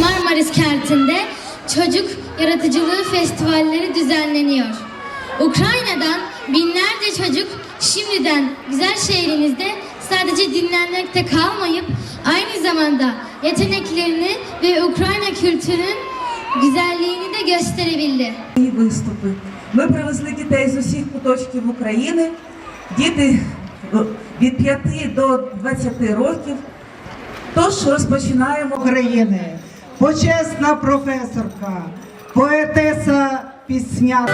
Marmaris kentinde çocuk yaratıcılığı festivalleri düzenleniyor. Ukrayna'dan binlerce çocuk şimdiden güzel şehrimizde sadece dinlenmekte kalmayıp aynı zamanda yeteneklerini ve Ukrayna kültürünün güzelliğini de gösterebildi. І виступи. Ми привезли дітей з усіх куточків України. Діти е, від 5 до 20 років. Тож розпочинаємо. України, Почесна професорка, поетеса пісня.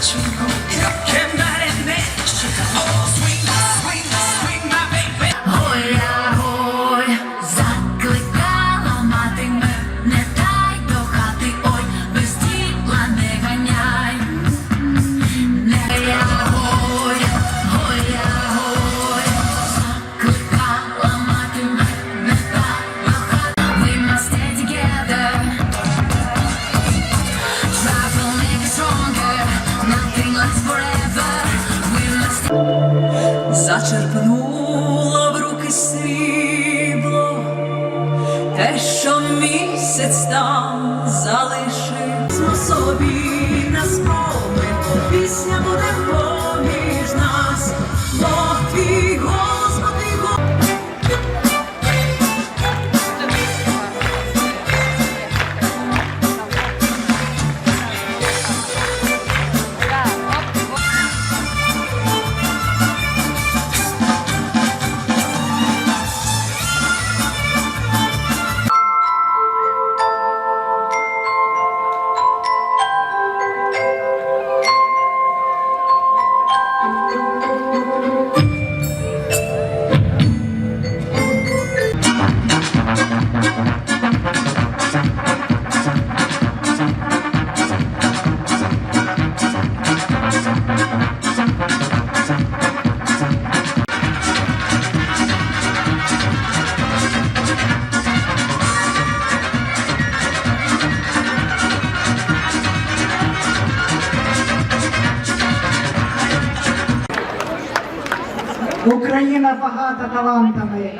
춤도 이렇게 나 те, що місяць там залишив собі на спомин, пісня буде поміж Україна багата талантами.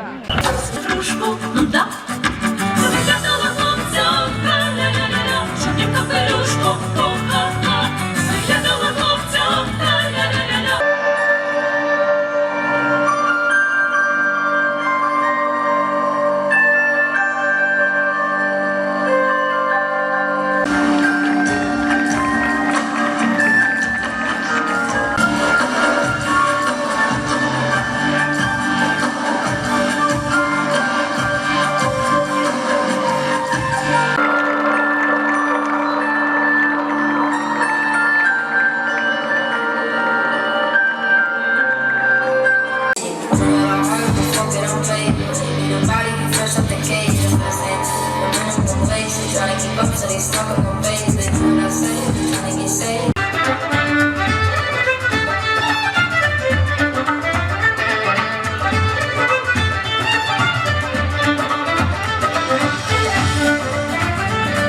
The. I'm the trying to keep up, so they stuck on